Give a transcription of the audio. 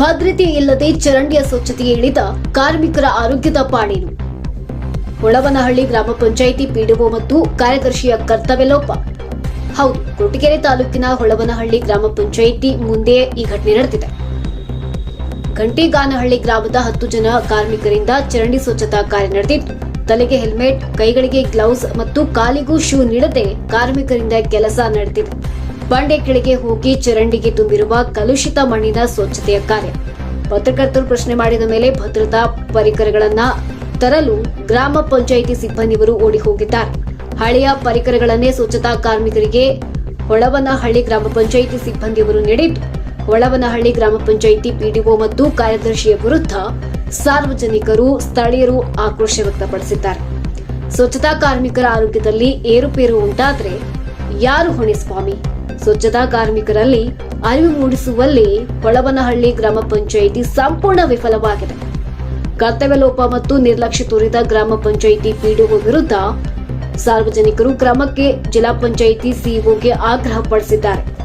ಭದ್ರತೆ ಇಲ್ಲದೆ ಚರಂಡಿಯ ಸ್ವಚ್ಛತೆಗೆ ಇಳಿದ ಕಾರ್ಮಿಕರ ಆರೋಗ್ಯದ ಪಾಡೇನು ಹೊಳವನಹಳ್ಳಿ ಗ್ರಾಮ ಪಂಚಾಯಿತಿ ಪಿಡಿಒ ಮತ್ತು ಕಾರ್ಯದರ್ಶಿಯ ಕರ್ತವ್ಯ ಲೋಪ ಹೌದು ಕೊಟ್ಟಿಗೆರೆ ತಾಲೂಕಿನ ಹೊಳವನಹಳ್ಳಿ ಗ್ರಾಮ ಪಂಚಾಯಿತಿ ಮುಂದೆ ಈ ಘಟನೆ ನಡೆದಿದೆ. ಗಂಟಿಗಾನಹಳ್ಳಿ ಗ್ರಾಮದ ಹತ್ತು ಜನ ಕಾರ್ಮಿಕರಿಂದ ಚರಂಡಿ ಸ್ವಚ್ಛತಾ ಕಾರ್ಯ ನಡೆದಿತ್ತು. ತಲೆಗೆ ಹೆಲ್ಮೆಟ್, ಕೈಗಳಿಗೆ ಗ್ಲೌಸ್ ಮತ್ತು ಕಾಲಿಗೂ ಶೂ ನೀಡದೆ ಕಾರ್ಮಿಕರಿಂದ ಕೆಲಸ ನಡೆದಿದೆ. ಬಂಡೆ ಕೆಳಗೆ ಹೋಗಿ ಚರಂಡಿಗೆ ತುಂಬಿರುವ ಕಲುಷಿತ ಮಣ್ಣಿನ ಸ್ವಚ್ಛತೆಯ ಕಾರ್ಯ. ಪತ್ರಕರ್ತರು ಪ್ರಶ್ನೆ ಮಾಡಿದ ಮೇಲೆ ಭದ್ರತಾ ಪರಿಕರಗಳನ್ನ ತರಲು ಗ್ರಾಮ ಪಂಚಾಯಿತಿ ಸಿಬ್ಬಂದಿಯವರು ಓಡಿ ಹೋಗಿದ್ದಾರೆ. ಹಳೆಯ ಪರಿಕರಗಳನ್ನೇ ಸ್ವಚ್ಛತಾ ಕಾರ್ಮಿಕರಿಗೆ ಹೊಳವನಹಳ್ಳಿ ಗ್ರಾಮ ಪಂಚಾಯಿತಿ ಸಿಬ್ಬಂದಿಯವರು ನೀಡಿದ್ದು, ಹೊಳವನಹಳ್ಳಿ ಗ್ರಾಮ ಪಂಚಾಯಿತಿ ಪಿಡಿಒ ಮತ್ತು ಕಾರ್ಯದರ್ಶಿಯ ವಿರುದ್ಧ ಸಾರ್ವಜನಿಕರು ಸ್ಥಳೀಯರು ಆಕ್ರೋಶ ವ್ಯಕ್ತಪಡಿಸಿದ್ದಾರೆ. ಸ್ವಚ್ಛತಾ ಕಾರ್ಮಿಕರ ಆರೋಗ್ಯದಲ್ಲಿ ಏರುಪೇರು ಉಂಟಾದರೆ ಯಾರು ಹೊಣೆ ಸ್ವಾಮಿ? ಸ್ವಚ್ಛತಾ ಕಾರ್ಮಿಕರಲ್ಲಿ ಅರಿವು ಮೂಡಿಸುವಲ್ಲಿ ಹೊಳವನಹಳ್ಳಿ ಗ್ರಾಮ ಪಂಚಾಯಿತಿ ಸಂಪೂರ್ಣ ವಿಫಲವಾಗಿದೆ. ಕರ್ತವ್ಯ ಲೋಪ ಮತ್ತು ನಿರ್ಲಕ್ಷ್ಯ ತೋರಿದ ಗ್ರಾಮ ಪಂಚಾಯಿತಿ ಪಿಡಿಒ ವಿರುದ್ಧ ಸಾರ್ವಜನಿಕರು ಕ್ರಮಕ್ಕೆ ಜಿಲ್ಲಾ ಪಂಚಾಯಿತಿ ಸಿಇಒಗೆ ಆಗ್ರಹ ಪಡಿಸಿದ್ದಾರೆ.